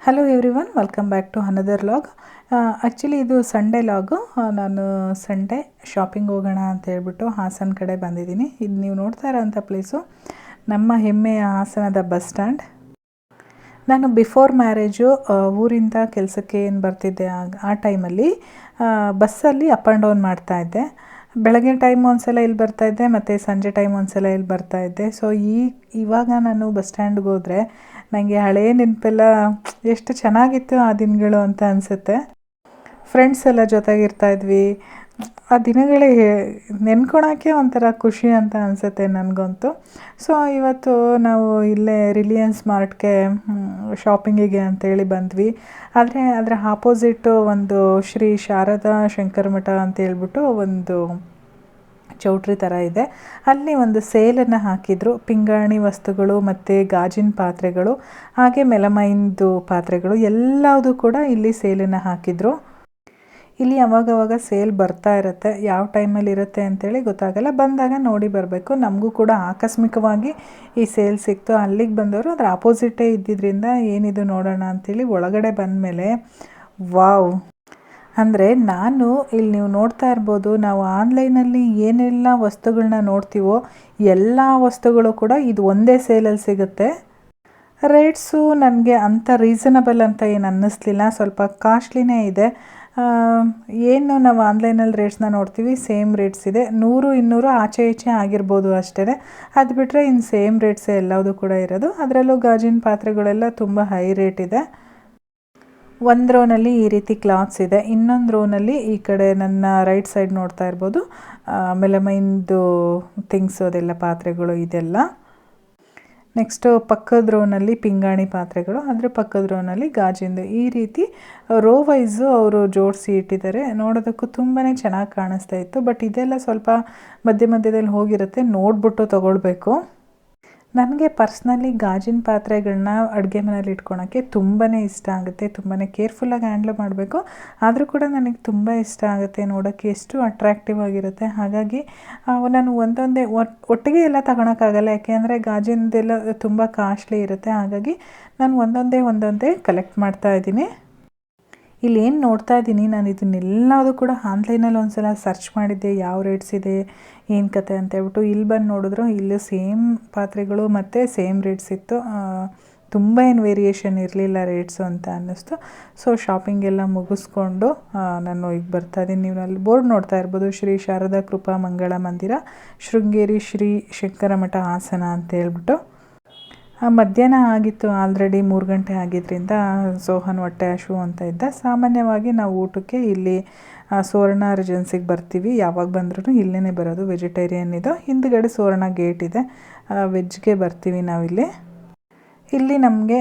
Hello everyone welcome back to another vlog actually ಇದು Sunday vlog ನಾನು Sunday shopping ಹೋಗೋಣ ಅಂತ ಹೇಳ್ಬಿಟ್ಟು ಹಾಸನ ಕಡೆ ಬಂದಿದ್ದೀನಿ. ಇದು ನೀವು ನೋಡ್ತಾ ಇರೋಂಥ ಪ್ಲೇಸು ನಮ್ಮ ಹೆಮ್ಮೆಯ ಹಾಸನದ ಬಸ್ ಸ್ಟ್ಯಾಂಡ್. ನಾನು ಬಿಫೋರ್ ಮ್ಯಾರೇಜು ಊರಿಂದ ಕೆಲಸಕ್ಕೆ ಏನು ಬರ್ತಿದ್ದೆ ಆ ಟೈಮಲ್ಲಿ ಬಸ್ಸಲ್ಲಿ ಅಪ್ ಆ್ಯಂಡ್ ಡೌನ್ ಮಾಡ್ತಾಯಿದ್ದೆ ಬೆಳಗ್ಗೆ ಟೈಮ್ ಒಂದ್ಸಲ ಇಲ್ಲಿ ಬರ್ತಾಯಿದ್ದೆ ಮತ್ತು ಸಂಜೆ ಟೈಮ್ ಒಂದ್ಸಲ ಇಲ್ಲಿ ಬರ್ತಾಯಿದ್ದೆ ಸೊ ಈ, ಇವಾಗ ನಾನು ಬಸ್ ಸ್ಟ್ಯಾಂಡ್ಗೆ ಹೋದರೆ ನನಗೆ ಹಳೆಯ ನೆನಪೆಲ್ಲ ಎಷ್ಟು ಚೆನ್ನಾಗಿತ್ತು ಆ ದಿನಗಳು ಅಂತ ಅನಿಸುತ್ತೆ. ಫ್ರೆಂಡ್ಸ್ ಎಲ್ಲ ಜೊತೆಗಿರ್ತಾ ಇದ್ವಿ. ಆ ದಿನಗಳೇ ನೆನ್ಕೊಳಕ್ಕೆ ಒಂಥರ ಖುಷಿ ಅಂತ ಅನಿಸುತ್ತೆ ನನಗಂತೂ. ಸೊ ಇವತ್ತು ನಾವು ಇಲ್ಲೇ ರಿಲಿಯನ್ಸ್ ಮಾರ್ಟ್ಗೆ ಶಾಪಿಂಗಿಗೆ ಅಂತೇಳಿ ಬಂದ್ವಿ. ಆದರೆ, ಅದರ ಆಪೋಸಿಟ್ಟು ಒಂದು ಶ್ರೀ ಶಾರದಾ ಶಂಕರ ಮಠ ಅಂತ ಹೇಳ್ಬಿಟ್ಟು ಒಂದು ಚೌಟ್ರಿ ಥರ ಇದೆ. ಅಲ್ಲಿ ಒಂದು ಸೇಲನ್ನು ಹಾಕಿದರು. ಪಿಂಗಾಣಿ ವಸ್ತುಗಳು ಮತ್ತು ಗಾಜಿನ ಪಾತ್ರೆಗಳು, ಹಾಗೆ ಮೆಲಮೈನ್ದು ಪಾತ್ರೆಗಳು ಎಲ್ಲದೂ ಕೂಡ ಇಲ್ಲಿ ಸೇಲನ್ನು ಹಾಕಿದರು. ಇಲ್ಲಿ ಅವಾಗವಾಗ ಸೇಲ್ ಬರ್ತಾ ಇರುತ್ತೆ. ಯಾವ ಟೈಮಲ್ಲಿ ಇರುತ್ತೆ ಅಂತೇಳಿ ಗೊತ್ತಾಗಲ್ಲ. ಬಂದಾಗ ನೋಡಿ ಬರಬೇಕು. ನಮಗೂ ಕೂಡ ಆಕಸ್ಮಿಕವಾಗಿ ಈ ಸೇಲ್ ಸಿಕ್ತು. ಅಲ್ಲಿಗೆ ಬಂದವರು ಅದರ ಆಪೋಸಿಟೇ ಇದ್ದಿದ್ದರಿಂದ ಏನಿದು ನೋಡೋಣ ಅಂತೇಳಿ ಒಳಗಡೆ ಬಂದಮೇಲೆ, ವಾವ್ ಅಂದರೆ ನಾನು ಇಲ್ಲಿ ನೀವು ನೋಡ್ತಾ ಇರ್ಬೋದು, ನಾವು ಆನ್ಲೈನಲ್ಲಿ ಏನೆಲ್ಲ ವಸ್ತುಗಳನ್ನ ನೋಡ್ತೀವೋ ಎಲ್ಲ ವಸ್ತುಗಳು ಕೂಡ ಇದು ಒಂದೇ ಸೇಲಲ್ಲಿ ಸಿಗುತ್ತೆ. ರೇಟ್ಸು ನನಗೆ ಅಂಥ ರೀಸನಬಲ್ ಅಂತ ಏನು ಅನ್ನಿಸ್ಲಿಲ್ಲ, ಸ್ವಲ್ಪ ಕಾಸ್ಟ್ಲಿನೇ ಇದೆ. ಏನು ನಾವು ಆನ್ಲೈನಲ್ಲಿ ರೇಟ್ಸ್ನ ನೋಡ್ತೀವಿ, ಸೇಮ್ ರೇಟ್ಸ್ ಇದೆ. ನೂರು, ಇನ್ನೂರು ಆಚೆ ಈಚೆ ಆಗಿರ್ಬೋದು ಅಷ್ಟೇ. ಅದು ಬಿಟ್ಟರೆ ಇನ್ನು ಸೇಮ್ ರೇಟ್ಸೇ ಎಲ್ಲದೂ ಕೂಡ ಇರೋದು. ಅದರಲ್ಲೂ ಗಾಜಿನ ಪಾತ್ರೆಗಳೆಲ್ಲ ತುಂಬ ಹೈ ರೇಟ್ ಇದೆ. ಒಂದು ರೋನಲ್ಲಿ ಈ ರೀತಿ ಕ್ಲಾತ್ಸ್ ಇದೆ. ಇನ್ನೊಂದು ರೋನಲ್ಲಿ ಈ ಕಡೆ ನನ್ನ ರೈಟ್ ಸೈಡ್ ನೋಡ್ತಾ ಇರ್ಬೋದು. ಮೆಲಮೈನ್ದು ಥಿಂಗ್ಸ್ ಅದೆಲ್ಲ ಪಾತ್ರೆಗಳು ಇದೆಲ್ಲ. ನೆಕ್ಸ್ಟು ಪಕ್ಕದ ರೋನಲ್ಲಿ ಪಿಂಗಾಣಿ ಪಾತ್ರೆಗಳು, ಅದರ ಪಕ್ಕದ ರೋನಲ್ಲಿ ಗಾಜಿಂದು. ಈ ರೀತಿ ರೋ ವೈಸು ಅವರು ಜೋಡಿಸಿ ಇಟ್ಟಿದ್ದಾರೆ. ನೋಡೋದಕ್ಕೂ ತುಂಬಾ ಚೆನ್ನಾಗಿ ಕಾಣಿಸ್ತಾ ಇತ್ತು. ಬಟ್ ಇದೆಲ್ಲ ಸ್ವಲ್ಪ ಮಧ್ಯ ಮಧ್ಯದಲ್ಲಿ ಹೋಗಿರುತ್ತೆ. ನೋಡಿಬಿಟ್ಟು ತೊಗೊಳ್ಬೇಕು. ನನಗೆ ಪರ್ಸ್ನಲಿ ಗಾಜಿನ ಪಾತ್ರೆಗಳನ್ನ ಅಡುಗೆ ಮನೇಲಿ ಇಟ್ಕೊಳಕ್ಕೆ ತುಂಬಾ ಇಷ್ಟ ಆಗುತ್ತೆ ತುಂಬಾ ಕೇರ್ಫುಲ್ಲಾಗಿ ಹ್ಯಾಂಡ್ಲ್ ಮಾಡಬೇಕು. ಆದರೂ ಕೂಡ ನನಗೆ ತುಂಬ ಇಷ್ಟ ಆಗುತ್ತೆ ನೋಡೋಕ್ಕೆ ಎಷ್ಟು ಅಟ್ರಾಕ್ಟಿವ್ ಆಗಿರುತ್ತೆ. ಹಾಗಾಗಿ ನಾನು ಒಂದೊಂದೇ ಒಟ್ಟಿಗೆ ಎಲ್ಲ ತಗೊಳಕ್ಕಾಗಲ್ಲ. ಯಾಕೆಂದರೆ ಗಾಜಿನದೆಲ್ಲ ತುಂಬ ಕಾಸ್ಟ್ಲಿ ಇರುತ್ತೆ. ಹಾಗಾಗಿ, ನಾನು ಒಂದೊಂದೇ ಒಂದೊಂದೇ ಕಲೆಕ್ಟ್ ಮಾಡ್ತಾ ಇದ್ದೀನಿ. ಇಲ್ಲಿ ನೋಡ್ತಾ ಇದ್ದೀನಿ ನಾನು ಇದನ್ನೆಲ್ಲದೂ ಕೂಡ ಆನ್ಲೈನಲ್ಲಿ ಒಂದು ಸಲ ಸರ್ಚ್ ಮಾಡಿದ್ದೆ, ಯಾವ ರೇಟ್ಸ್ ಇದೆ, ಏನು ಕತೆ ಅಂತ ಹೇಳ್ಬಿಟ್ಟು ಇಲ್ಲಿ ಬಂದು ನೋಡಿದ್ರು ಇಲ್ಲಿ ಸೇಮ್ ಪಾತ್ರೆಗಳು ಮತ್ತು ಸೇಮ್ ರೇಟ್ಸ್ ಇತ್ತು. ತುಂಬ ಏನು ವೇರಿಯೇಷನ್ ಇರಲಿಲ್ಲ ರೇಟ್ಸು ಅಂತ ಅನ್ನಿಸ್ತು. ಸೊ ಶಾಪಿಂಗ್ ಎಲ್ಲ ಮುಗಿಸ್ಕೊಂಡು ನಾನು ಈಗ ಬರ್ತಾ ಇದ್ದೀನಿ. ನೀವು ಅಲ್ಲಿ ಬೋರ್ಡ್ ನೋಡ್ತಾ ಇರ್ಬೋದು. ಶ್ರೀ ಶಾರದಾ ಕೃಪಾ ಮಂಗಳ ಮಂದಿರ, ಶೃಂಗೇರಿ ಶ್ರೀ ಶಂಕರ ಮಠ ಹಾಸನ ಅಂತ ಹೇಳ್ಬಿಟ್ಟು. ಮಧ್ಯಾಹ್ನ ಆಗಿತ್ತು ಆಲ್ರೆಡಿ ಮೂರು ಗಂಟೆ ಆಗಿದ್ದರಿಂದ ಸೋಹನ್ ಹೊಟ್ಟೆ ಹಶು ಅಂತ ಇದ್ದ. ಸಾಮಾನ್ಯವಾಗಿ ನಾವು ಊಟಕ್ಕೆ ಇಲ್ಲಿ ಸುವರ್ಣ ರೆಜೆನ್ಸಿಗೆ ಬರ್ತೀವಿ. ಯಾವಾಗ ಬಂದ್ರೂ ಇಲ್ಲೇ ಬರೋದು. ವೆಜಿಟೇರಿಯನ್ ಇದು. ಹಿಂದ್ಗಡೆ ಸುವರ್ಣ ಗೇಟ್ ಇದೆ. ವೆಜ್ಗೆ ಬರ್ತೀವಿ ನಾವಿಲ್ಲಿ ಇಲ್ಲಿ. ನಮಗೆ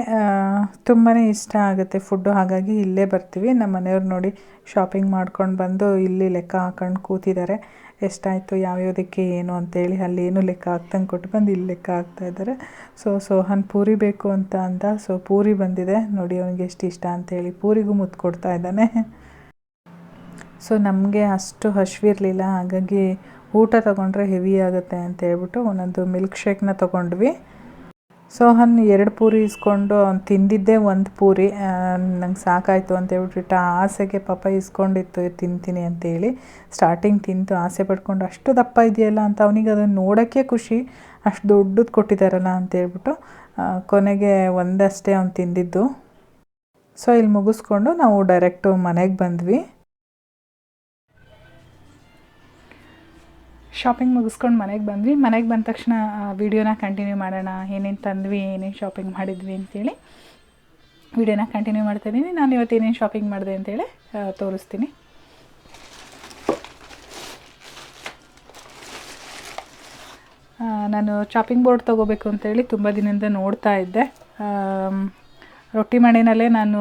ತುಂಬಾ ಇಷ್ಟ ಆಗುತ್ತೆ ಫುಡ್ಡು ಹಾಗಾಗಿ ಇಲ್ಲೇ ಬರ್ತೀವಿ. ನಮ್ಮ ಮನೆಯವ್ರು ನೋಡಿ ಶಾಪಿಂಗ್ ಮಾಡ್ಕೊಂಡು ಬಂದು ಇಲ್ಲಿ ಲೆಕ್ಕ ಹಾಕೊಂಡು ಕೂತಿದ್ದಾರೆ. ಎಷ್ಟಾಯಿತು ಯಾವ್ಯಾವುದಕ್ಕೆ ಏನು ಅಂತೇಳಿ ಅಲ್ಲಿ ಏನು ಲೆಕ್ಕ ಹಾಕ್ದಂಗೆ ಕೊಟ್ಟು ಬಂದು ಇಲ್ಲಿ ಲೆಕ್ಕ ಹಾಕ್ತಾ ಇದ್ದಾರೆ. ಸೊ ಸೋಹನ್ ಪೂರಿ ಬೇಕು ಅಂತ ಅಂದ. ಸೊ ಪೂರಿ ಬಂದಿದೆ. ನೋಡಿ ಅವನಿಗೆ ಎಷ್ಟು ಇಷ್ಟ ಅಂತೇಳಿ ಪೂರಿಗೂ ಮುತ್ತು ಕೊಡ್ತಾ ಇದ್ದಾನೆ. ಸೊ ನಮಗೆ ಅಷ್ಟು ಹಶ್ವಿರಲಿಲ್ಲ ಹಾಗಾಗಿ ಊಟ ತೊಗೊಂಡ್ರೆ ಹೆವಿ ಆಗುತ್ತೆ ಅಂತ ಹೇಳ್ಬಿಟ್ಟು ಒಂದೊಂದು ಮಿಲ್ಕ್ ಶೇಕ್ನ ತೊಗೊಂಡ್ವಿ. ಸೋಹನ್ ಎರಡು ಪೂರಿ ಇಸ್ಕೊಂಡು, ಅವ್ನು ತಿಂದಿದ್ದೇ ಒಂದು ಪೂರಿ. ನಂಗೆ ಸಾಕಾಯಿತು ಅಂತ ಹೇಳ್ಬಿಟ್ಟು ಆಸೆಗೆ ಪಾಪ ಇಸ್ಕೊಂಡಿತ್ತು, ತಿಂತೀನಿ ಅಂತೇಳಿ. ಸ್ಟಾರ್ಟಿಂಗ್ ತಿಂತು ಆಸೆ ಪಡ್ಕೊಂಡು, ಅಷ್ಟು ದಪ್ಪ ಇದೆಯಲ್ಲ ಅಂತ ಅವನಿಗೆ ಅದನ್ನು ನೋಡೋಕ್ಕೆ ಖುಷಿ, ಅಷ್ಟು ದೊಡ್ಡದು ಕೊಟ್ಟಿದ್ದಾರಲ್ಲ ಅಂತ ಹೇಳ್ಬಿಟ್ಟು ಕೊನೆಗೆ ಒಂದಷ್ಟೇ ಅವ್ನು ತಿಂದಿದ್ದು. ಸೊ ಇಲ್ಲಿ ಮುಗಿಸ್ಕೊಂಡು ನಾವು ಡೈರೆಕ್ಟು ಮನೆಗೆ ಬಂದ್ವಿ. ಶಾಪಿಂಗ್ ಮುಗಿಸ್ಕೊಂಡು ಮನೆಗೆ ಬಂದ್ವಿ. ಮನೆಗೆ ಬಂದ ತಕ್ಷಣ ವೀಡಿಯೋನ ಕಂಟಿನ್ಯೂ ಮಾಡೋಣ, ಏನೇನು ತಂದ್ವಿ, ಏನೇನು ಶಾಪಿಂಗ್ ಮಾಡಿದ್ವಿ ಅಂತೇಳಿ ವೀಡಿಯೋನ ಕಂಟಿನ್ಯೂ ಮಾಡ್ತಾಯಿದ್ದೀನಿ ನಾನು ಇವತ್ತು ಏನೇನು ಶಾಪಿಂಗ್ ಮಾಡಿದೆ ಅಂತೇಳಿ ತೋರಿಸ್ತೀನಿ. ನಾನು ಚಾಪಿಂಗ್ ಬೋರ್ಡ್ ತೊಗೋಬೇಕು ಅಂತೇಳಿ ತುಂಬ ದಿನದಿಂದ ನೋಡ್ತಾ ಇದ್ದೆ. ರೊಟ್ಟಿ ಮಣಿನಲ್ಲೇ ನಾನು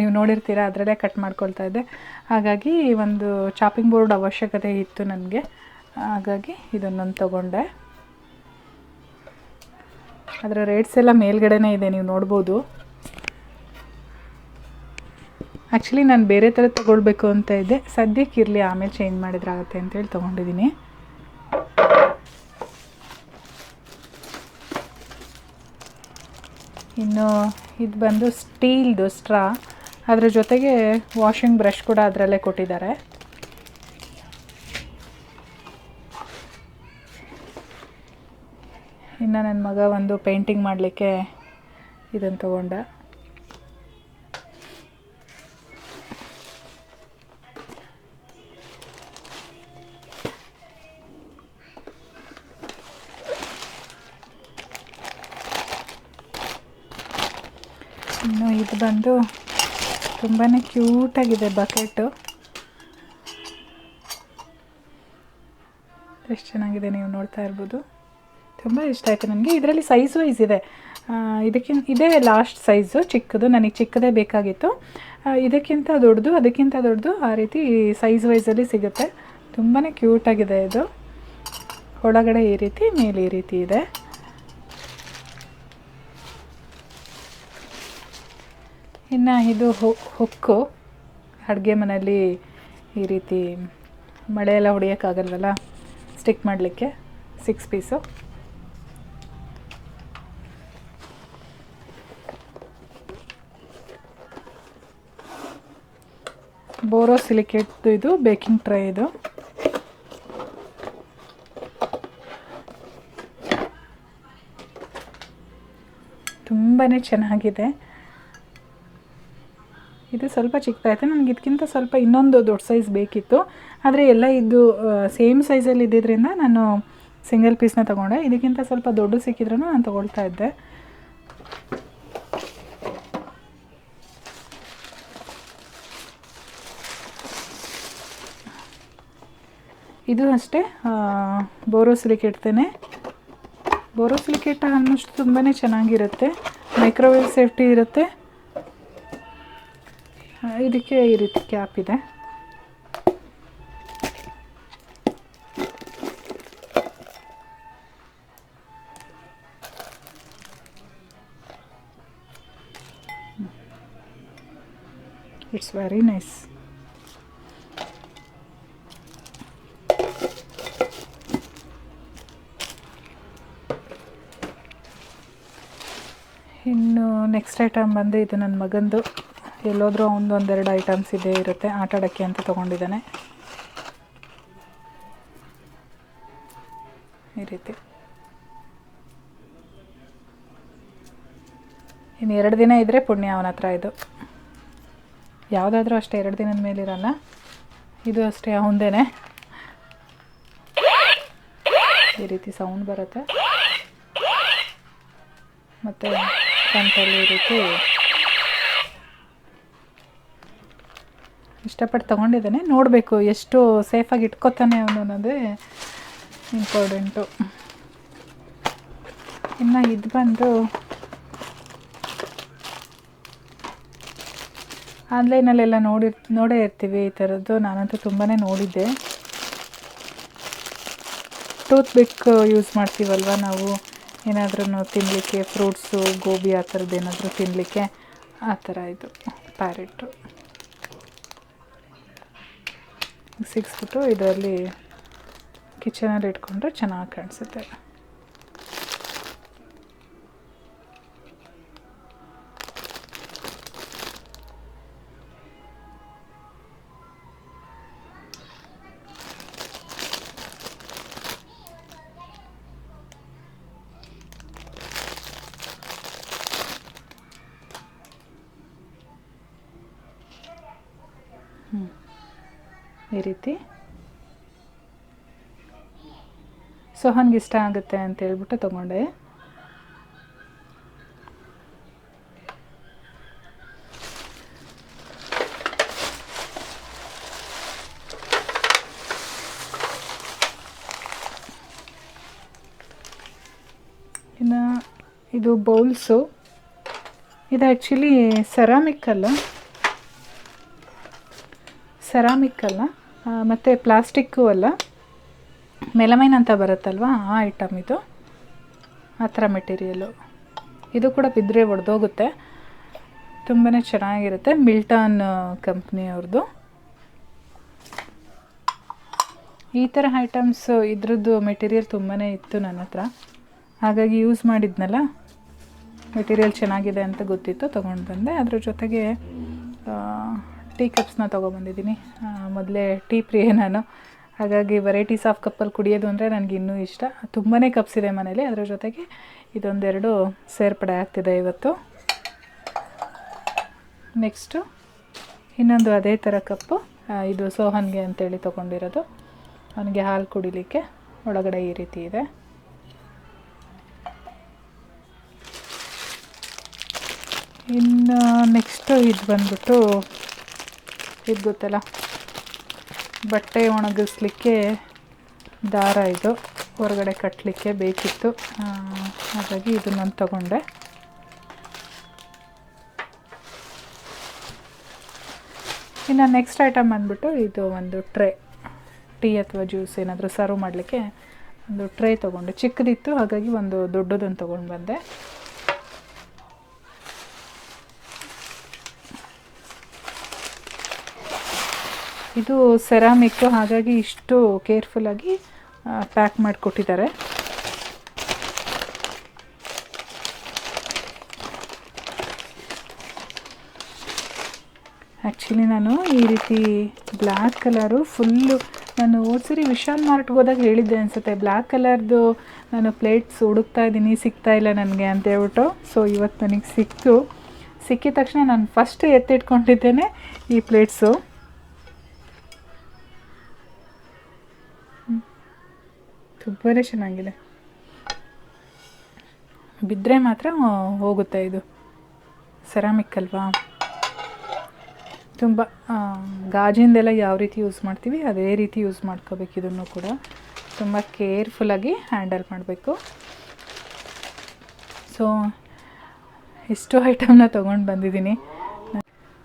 ನೀವು ನೋಡಿರ್ತೀರ ಅದರಲ್ಲೇ ಕಟ್ ಮಾಡ್ಕೊಳ್ತಾ ಇದ್ದೆ. ಹಾಗಾಗಿ ಒಂದು ಚಾಪಿಂಗ್ ಬೋರ್ಡ್ ಅವಶ್ಯಕತೆ ಇತ್ತು ನನಗೆ. ಹಾಗಾಗಿ ಇದನ್ನೊಂದು ತಗೊಂಡೆ. ಅದರ ರೇಟ್ಸ್ ಎಲ್ಲ ಮೇಲ್ಗಡೆನೇ ಇದೆ, ನೀವು ನೋಡ್ಬೋದು. ಆ್ಯಕ್ಚುಲಿ ನಾನು ಬೇರೆ ಥರ ತೊಗೊಳ್ಬೇಕು ಅಂತ ಇದ್ದೆ ಸದ್ಯಕ್ಕೆ ಇರಲಿ, ಆಮೇಲೆ ಚೇಂಜ್ ಮಾಡಿದ್ರಾಗತ್ತೆ ಅಂತೇಳಿ ತೊಗೊಂಡಿದ್ದೀನಿ ಇನ್ನು ಇದು ಬಂದು ಸ್ಟೀಲ್ದು ಸ್ಟ್ರಾ ಅದರ ಜೊತೆಗೆ ವಾಷಿಂಗ್ ಬ್ರಷ್ ಕೂಡ ಅದರಲ್ಲೇ ಕೊಟ್ಟಿದ್ದಾರೆ. ಇನ್ನು ನನ್ನ ಮಗ ಒಂದು ಪೇಂಟಿಂಗ್ ಮಾಡಲಿಕ್ಕೆ ಇದನ್ನು ತಗೊಂಡ. ಇನ್ನು ಇದು ಬಂದು ತುಂಬಾ ಕ್ಯೂಟಾಗಿದೆ ಬಕೆಟು ಎಷ್ಟು ಚೆನ್ನಾಗಿದೆ ನೀವು ನೋಡ್ತಾ ಇರ್ಬೋದು. ತುಂಬ ಇಷ್ಟ ಆಯಿತು ನನಗೆ. ಇದರಲ್ಲಿ ಸೈಜ್ ವೈಸ್ ಇದೆ. ಇದಕ್ಕಿಂತ ಇದೇ ಲಾಸ್ಟ್ ಸೈಜು ಚಿಕ್ಕದು, ನನಗೆ ಚಿಕ್ಕದೇ ಬೇಕಾಗಿತ್ತು. ಇದಕ್ಕಿಂತ ದೊಡ್ಡದು, ಅದಕ್ಕಿಂತ ದೊಡ್ಡದು ಆ ರೀತಿ ಸೈಜ್ ವೈಸಲ್ಲಿ ಸಿಗುತ್ತೆ. ತುಂಬಾ ಕ್ಯೂಟಾಗಿದೆ ಇದು. ಒಳಗಡೆ ಈ ರೀತಿ, ಮೇಲೆ ಈ ರೀತಿ ಇದೆ. ಇನ್ನು ಇದು ಹುಕ್ಕು. ಅಡುಗೆ ಮನೆಯಲ್ಲಿ ಈ ರೀತಿ ಮಳೆಯೆಲ್ಲ ಹೊಡಿಯೋಕ್ಕಾಗಲ್ವಲ್ಲ? ಸ್ಟಿಕ್ ಮಾಡಲಿಕ್ಕೆ ಸಿಕ್ಸ್ ಪೀಸು ಬೋರೋ ಸಿಲಿಕೇಟ್ದು ಇದು ಬೇಕಿಂಗ್ ಟ್ರೈ ಇದು. ತುಂಬಾ ಚೆನ್ನಾಗಿದೆ. ಇದು ಸ್ವಲ್ಪ ಚಿಕ್ಕದಾಯಿತು. ನನಗೆ ಇದಕ್ಕಿಂತ ಸ್ವಲ್ಪ ಇನ್ನೊಂದು ದೊಡ್ಡ ಸೈಜ್ ಬೇಕಿತ್ತು. ಆದರೆ ಎಲ್ಲ ಇದು ಸೇಮ್ ಸೈಜಲ್ಲಿ ಇದ್ದಿದ್ದರಿಂದ ನಾನು ಸಿಂಗಲ್ ಪೀಸ್ನ ತೊಗೊಂಡೆ. ಇದಕ್ಕಿಂತ ಸ್ವಲ್ಪ ದೊಡ್ಡ ಸಿಕ್ಕಿದ್ರೂ ನಾನು ತೊಗೊಳ್ತಾ ಇದ್ದೆ. ಇದು ಅಷ್ಟೇ ಬೋರೋಸಿಲಿಕೇಟ್ತೇನೆ ಬೋರೋಸಿಲಿಕೇಟ್ ಆಲ್ಮೋಸ್ಟ್ ತುಂಬಾ ಚೆನ್ನಾಗಿರುತ್ತೆ. ಮೈಕ್ರೋವೇವ್ ಸೇಫ್ಟಿ ಇರುತ್ತೆ. ಇದಕ್ಕೆ ಈ ರೀತಿ ಕ್ಯಾಪ್ ಇದೆ. ಇಟ್ಸ್ ವೆರಿ ನೈಸ್ ಇನ್ನು ನೆಕ್ಸ್ಟ್ ಐಟಮ್ ಬಂದು ಇದು ನನ್ನ ಮಗಂದು. ಎಲ್ಲೋದ್ರೂ ಅವನದು ಒಂದೆರಡು ಐಟಮ್ಸ್ ಇದೇ ಇರುತ್ತೆ. ಆಟಾಡೋಕ್ಕೆ ಅಂತ ತೊಗೊಂಡಿದ್ದಾನೆ. ಈ ರೀತಿ. ಇನ್ನು ಎರಡು ದಿನ ಇದ್ದರೆ ಪುಣ್ಯ ಅವನ ಹತ್ರ ಇದು. ಯಾವುದಾದ್ರೂ ಅಷ್ಟೇ, ಎರಡು ದಿನದ ಮೇಲೆ ಇರಲ್ಲ ಇದು ಅಷ್ಟೇ ಅವಂದೇನೆ ಈ ರೀತಿ ಸೌಂಡ್ ಬರುತ್ತೆ. ಮತ್ತು ಕಂಟಲ್ಲಿ ರೀತಿ. ಇಷ್ಟಪಟ್ಟು ತೊಗೊಂಡಿದ್ದಾನೆ. ನೋಡಬೇಕು ಎಷ್ಟು ಸೇಫಾಗಿ ಇಟ್ಕೋತಾನೆ ಅವನು ಅನ್ನೋದೇ ಇಂಪಾರ್ಟೆಂಟು ಇನ್ನು ಇದು ಬಂದು ಆನ್ಲೈನಲ್ಲೆಲ್ಲ ನೋಡಿ, ನೋಡೇ ಇರ್ತೀವಿ ಈ ಥರದ್ದು. ನಾನಂತೂ ತುಂಬಾ ನೋಡಿದ್ದೆ. ಟೂತ್ ಬಿಕ್ ಯೂಸ್ ಮಾಡ್ತೀವಲ್ವ ನಾವು? ಏನಾದ್ರೂ ತಿನ್ನಲಿಕ್ಕೆ ಫ್ರೂಟ್ಸು ಗೋಬಿ ಆ ಥರದ್ದು ಏನಾದರೂ ತಿನ್ನಲಿಕ್ಕೆ ಆ ಥರ ಇದು ಪ್ಯಾರೆಟು. ಸಿಕ್ಸ್ಬಿಟ್ಟು ಇದರಲ್ಲಿ ಕಿಚನಲ್ಲಿ ಇಟ್ಕೊಂಡ್ರೆ ಚೆನ್ನಾಗಿ ಕಾಣಿಸುತ್ತೆ. ಈ ರೀತಿ. ಸೋಹನ್ಗೆ ಇಷ್ಟ ಆಗುತ್ತೆ ಅಂತ ಹೇಳ್ಬಿಟ್ಟು ತೊಗೊಂಡೆ. ಇನ್ನು ಇದು ಬೌಲ್ಸು. ಇದು ಆ್ಯಕ್ಚುಲಿ ಸೆರಾಮಿಕ್ ಅಲ್ಲ. ಸೆರಾಮಿಕ್ ಅಲ್ಲ. ಮತ್ತು ಪ್ಲಾಸ್ಟಿಕ್ಕು ಅಲ್ಲ. ಮೆಲಮೈನ್ ಅಂತ ಬರುತ್ತಲ್ವ? ಆ ಐಟಮ್ ಇದು. ಆ ಥರ ಮೆಟೀರಿಯಲು ಇದು ಕೂಡ ಬಿದ್ದರೆ ಒಡೆದೋಗುತ್ತೆ. ತುಂಬಾ ಚೆನ್ನಾಗಿರುತ್ತೆ. ಮಿಲ್ಟನ್ ಕಂಪ್ನಿಯವ್ರದ್ದು ಈ ಥರ ಐಟಮ್ಸ್ ಇದ್ರದ್ದು ಮೆಟೀರಿಯಲ್ ತುಂಬಾ ಇತ್ತು ನನ್ನ ಹತ್ರ. ಹಾಗಾಗಿ ಯೂಸ್ ಮಾಡಿದ್ನಲ್ಲ? ಮೆಟೀರಿಯಲ್ ಚೆನ್ನಾಗಿದೆ ಅಂತ ಗೊತ್ತಿತ್ತು, ತೊಗೊಂಡು ಬಂದೆ. ಅದ್ರ ಜೊತೆಗೆ ಟೀ ಕಪ್ಸ್ನ ತೊಗೊಬಂದಿದ್ದೀನಿ. ಮೊದಲೇ ಟೀ ಪ್ರಿಯೆ ನಾನು. ಹಾಗಾಗಿ ವೆರೈಟೀಸ್ ಆಫ್ ಕಪ್ಪಲ್ಲಿ ಕುಡಿಯೋದು ಅಂದರೆ ನನಗೆ ಇನ್ನೂ ಇಷ್ಟ. ತುಂಬಾ ಕಪ್ಸ್ ಇದೆ ಮನೇಲಿ. ಅದರ ಜೊತೆಗೆ ಇದೊಂದೆರಡು ಸೇರ್ಪಡೆ ಆಗ್ತಿದೆ ಇವತ್ತು. ನೆಕ್ಸ್ಟು ಇನ್ನೊಂದು ಅದೇ ಥರ ಕಪ್ಪು. ಇದು ಸೋಹನ್ಗೆ ಅಂತೇಳಿ ತೊಗೊಂಡಿರೋದು. ಅವನಿಗೆ ಹಾಲು ಕುಡಿಲಿಕ್ಕೆ ಒಳಗಡೆ ಈ ರೀತಿ ಇದೆ. ಇನ್ನು ನೆಕ್ಸ್ಟು ಇದು ಬಂದ್ಬಿಟ್ಟು ಇದು ಗೊತ್ತಲ್ಲ ಬಟ್ಟೆ ಒಣಗಿಸ್ಲಿಕ್ಕೆ ದಾರ ಇದು. ಹೊರಗಡೆ ಕಟ್ಟಲಿಕ್ಕೆ ಬೇಕಿತ್ತು. ಹಾಗಾಗಿ ಇದು ನಾನು ತಗೊಂಡೆ. ಇನ್ನು ನೆಕ್ಸ್ಟ್ ಐಟಮ್ ಬಂದ್ಬಿಟ್ಟು ಇದು ಒಂದು ಟ್ರೇ. ಟೀ ಅಥವಾ ಜ್ಯೂಸ್ ಏನಾದರೂ ಸರ್ವ್ ಮಾಡಲಿಕ್ಕೆ ಒಂದು ಟ್ರೇ ತೊಗೊಂಡೆ. ಚಿಕ್ಕದಿತ್ತು, ಹಾಗಾಗಿ ಒಂದು ದೊಡ್ಡದನ್ನು ತೊಗೊಂಡು ಬಂದೆ. ಇದು ಸೆರಾಮಿಕ್ಕು ಹಾಗಾಗಿ ಇಷ್ಟು ಕೇರ್ಫುಲ್ಲಾಗಿ ಪ್ಯಾಕ್ ಮಾಡಿಕೊಟ್ಟಿದ್ದಾರೆ. ಆ್ಯಕ್ಚುಲಿ ನಾನು ಈ ರೀತಿ ಬ್ಲ್ಯಾಕ್ ಕಲರು ಫುಲ್ಲು ನಾನು ಓದ್ಸರಿ ವಿಶಾಲ್ ಮಾರ್ಟ್ಗೆ ಹೋದಾಗ ಹೇಳಿದ್ದೆ ಅನಿಸುತ್ತೆ. ಬ್ಲ್ಯಾಕ್ ಕಲರ್ದು ನಾನು ಪ್ಲೇಟ್ಸ್ ಹುಡುಕ್ತಾ ಇದ್ದೀನಿ, ಸಿಗ್ತಾ ಇಲ್ಲ ನನಗೆ ಅಂತ ಹೇಳ್ಬಿಟ್ಟು. ಸೊ ಇವತ್ತು ನನಗೆ ಸಿಕ್ತು. ಸಿಕ್ಕಿದ ತಕ್ಷಣ ನಾನು ಫಸ್ಟ್ ಎತ್ತಿಟ್ಕೊಂಡಿದ್ದೇನೆ ಈ ಪ್ಲೇಟ್ಸು ತುಂಬಾ ಚೆನ್ನಾಗಿದೆ. ಬಿದ್ದರೆ ಮಾತ್ರ ಹೋಗುತ್ತೆ ಇದು. ಸೆರಾಮಿಕ್ ಅಲ್ವಾ? ತುಂಬ ಗಾಜಿಂದೆಲ್ಲ ಯಾವ ರೀತಿ ಯೂಸ್ ಮಾಡ್ತೀವಿ, ಅದೇ ರೀತಿ ಯೂಸ್ ಮಾಡ್ಕೋಬೇಕು ಇದನ್ನು ಕೂಡ. ತುಂಬ ಕೇರ್ಫುಲ್ಲಾಗಿ ಹ್ಯಾಂಡಲ್ ಮಾಡಬೇಕು. ಸೊ ಇಷ್ಟು ಐಟಮ್ನ ತೊಗೊಂಡು ಬಂದಿದ್ದೀನಿ.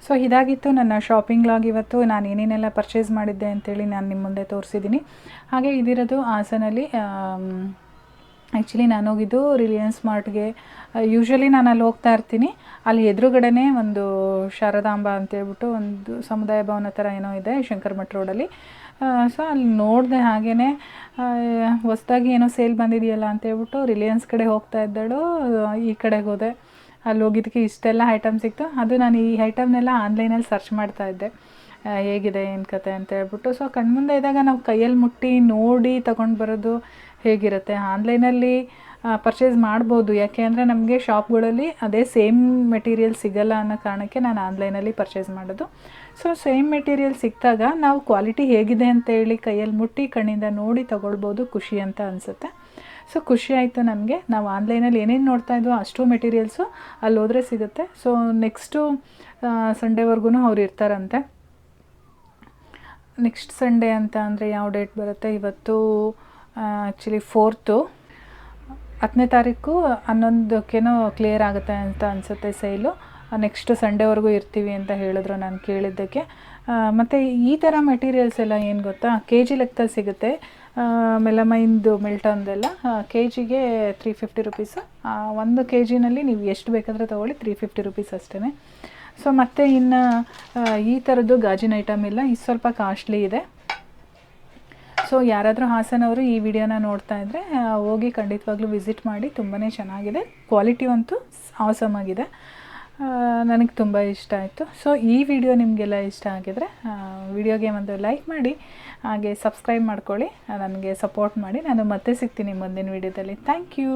ಸೊ ಇದಾಗಿತ್ತು ನನ್ನ ಶಾಪಿಂಗ್ ಲಾಗ್ ಇವತ್ತು. ನಾನು ಏನೇನೆಲ್ಲ ಪರ್ಚೇಸ್ ಮಾಡಿದ್ದೆ ಅಂತೇಳಿ ನಾನು ನಿಮ್ಮ ಮುಂದೆ ತೋರಿಸಿದ್ದೀನಿ ಹಾಗೆ ಇದಿರೋದು ಹಾಸನಲ್ಲಿ ಆ್ಯಕ್ಚುಲಿ ನಾನು ಹೋಗಿದ್ದು ರಿಲಯನ್ಸ್ ಮಾರ್ಟ್ಗೆ ಯೂಶ್ವಲಿ ನಾನು ಅಲ್ಲಿ ಹೋಗ್ತಾ ಇರ್ತೀನಿ. ಅಲ್ಲಿ ಎದುರುಗಡೆನೇ ಒಂದು ಶಾರದಾಂಬ ಅಂತೇಳ್ಬಿಟ್ಟು ಒಂದು ಸಮುದಾಯ ಭವನ ಥರ ಏನೋ ಇದೆ ಶಂಕರ್ ಮಠ ರೋಡಲ್ಲಿ ಸೊ ಅಲ್ಲಿ ನೋಡಿದೆ ಹಾಗೇ ಹೊಸ್ದಾಗಿ ಏನೋ ಸೇಲ್ ಬಂದಿದೆಯಲ್ಲ ಅಂತೇಳ್ಬಿಟ್ಟು ರಿಲಯನ್ಸ್ ಕಡೆ ಹೋಗ್ತಾ ಇದ್ದಾಳು. ಈ ಕಡೆಗೆ ಹೋದೆ. ಅಲ್ಲಿ ಹೋಗಿದ್ದಕ್ಕೆ ಇಷ್ಟೆಲ್ಲ ಐಟಮ್ ಸಿಕ್ತು. ಅದು ನಾನು ಈ ಐಟಮ್ನೆಲ್ಲ ಆನ್ಲೈನಲ್ಲಿ ಸರ್ಚ್ ಮಾಡ್ತಾ ಇದ್ದೆ. ಹೇಗಿದೆ, ಏನು ಕತೆ ಅಂತ ಹೇಳ್ಬಿಟ್ಟು. ಸೊ ಕಣ್ಮುಂದೆ ಇದ್ದಾಗ ನಾವು ಕೈಯಲ್ಲಿ ಮುಟ್ಟಿ ನೋಡಿ ತಗೊಂಡು ಬರೋದು ಹೇಗಿರುತ್ತೆ? ಆನ್ಲೈನಲ್ಲಿ ಪರ್ಚೇಸ್ ಮಾಡ್ಬೋದು. ಯಾಕೆ ಅಂದರೆ ನಮಗೆ ಶಾಪ್ಗಳಲ್ಲಿ ಅದೇ ಸೇಮ್ ಮೆಟೀರಿಯಲ್ ಸಿಗಲ್ಲ ಅನ್ನೋ ಕಾರಣಕ್ಕೆ ನಾನು ಆನ್ಲೈನಲ್ಲಿ ಪರ್ಚೇಸ್ ಮಾಡೋದು. ಸೊ ಸೇಮ್ ಮೆಟೀರಿಯಲ್ ಸಿಕ್ಕಿದಾಗ ನಾವು ಕ್ವಾಲಿಟಿ ಹೇಗಿದೆ ಅಂತ ಹೇಳಿ ಕೈಯಲ್ಲಿ ಮುಟ್ಟಿ, ಕಣ್ಣಿಂದ ನೋಡಿ ತಗೊಳ್ಬೋದು, ಖುಷಿ ಅಂತ ಅನಿಸುತ್ತೆ. ಸೊ ಖುಷಿ ಆಯಿತು ನನಗೆ ನಾವು ಆನ್ಲೈನಲ್ಲಿ ಏನೇನು ನೋಡ್ತಾ ಇದ್ವೋ ಅಷ್ಟು ಮೆಟೀರಿಯಲ್ಸು ಅಲ್ಲಿ ಹೋದರೆ ಸಿಗುತ್ತೆ. ಸೊ ನೆಕ್ಸ್ಟು ಸಂಡೇವರೆಗೂ ಅವ್ರು ಇರ್ತಾರಂತೆ. ನೆಕ್ಸ್ಟ್ ಸಂಡೇ ಅಂತ ಅಂದರೆ ಯಾವ ಡೇಟ್ ಬರುತ್ತೆ? ಇವತ್ತು ಆ್ಯಕ್ಚುಲಿ ಫೋರ್ತು ಹತ್ತನೇ ತಾರೀಕು ಹನ್ನೊಂದಕ್ಕೇನೋ ಕ್ಲಿಯರ್ ಆಗುತ್ತೆ ಅಂತ ಅನಿಸುತ್ತೆ ಸೇಲು ನೆಕ್ಸ್ಟ್ ಸಂಡೇವರೆಗೂ ಇರ್ತೀವಿ ಅಂತ ಹೇಳಿದ್ರು ನಾನು ಕೇಳಿದ್ದಕ್ಕೆ. ಮತ್ತು ಈ ಥರ ಮೆಟೀರಿಯಲ್ಸ್ ಎಲ್ಲ ಏನು ಗೊತ್ತಾ? ಕೆ ಜಿ ಲೆಕ್ಕದಲ್ಲಿ ಸಿಗುತ್ತೆ. ಮೆಲಮೈನ್ದು ಮಿಲ್ಟನ್ದೆಲ್ಲ ಕೆ ಜಿಗೆ ತ್ರೀ ಫಿಫ್ಟಿ ರುಪೀಸು ಒಂದು ಕೆ ಜಿನಲ್ಲಿ ನೀವು ಎಷ್ಟು ಬೇಕಾದರೆ ತೊಗೊಳ್ಳಿ ತ್ರೀ ಫಿಫ್ಟಿ ರುಪೀಸ್ ಅಷ್ಟೇ ಸೊ ಮತ್ತು ಇನ್ನು ಈ ಥರದ್ದು ಗಾಜಿನ ಐಟಮ್ ಇಲ್ಲ, ಇದು ಸ್ವಲ್ಪ ಕಾಸ್ಟ್ಲಿ ಇದೆ. ಸೊ ಯಾರಾದರೂ ಹಾಸನವರು ಈ ವಿಡಿಯೋನ ನೋಡ್ತಾ ಇದ್ದರೆ ಹೋಗಿ ಖಂಡಿತವಾಗ್ಲೂ ವಿಸಿಟ್ ಮಾಡಿ ತುಂಬಾ ಚೆನ್ನಾಗಿದೆ. ಕ್ವಾಲಿಟಿ ಅಂತೂ ಆಸಮ್ ಆಗಿದೆ. ನನಗೆ ತುಂಬ ಇಷ್ಟ ಆಯಿತು. ಸೊ ಈ ವಿಡಿಯೋ ನಿಮಗೆಲ್ಲ ಇಷ್ಟ ಆಗಿದರೆ ವಿಡಿಯೋಗೆ ಒಂದು ಲೈಕ್ ಮಾಡಿ, ಹಾಗೆ ಸಬ್ಸ್ಕ್ರೈಬ್ ಮಾಡ್ಕೊಳ್ಳಿ ನನಗೆ ಸಪೋರ್ಟ್ ಮಾಡಿ. ನಾನು ಮತ್ತೆ ಸಿಗ್ತೀನಿ ಮುಂದಿನ ವಿಡಿಯೋದಲ್ಲಿ ಥ್ಯಾಂಕ್ ಯು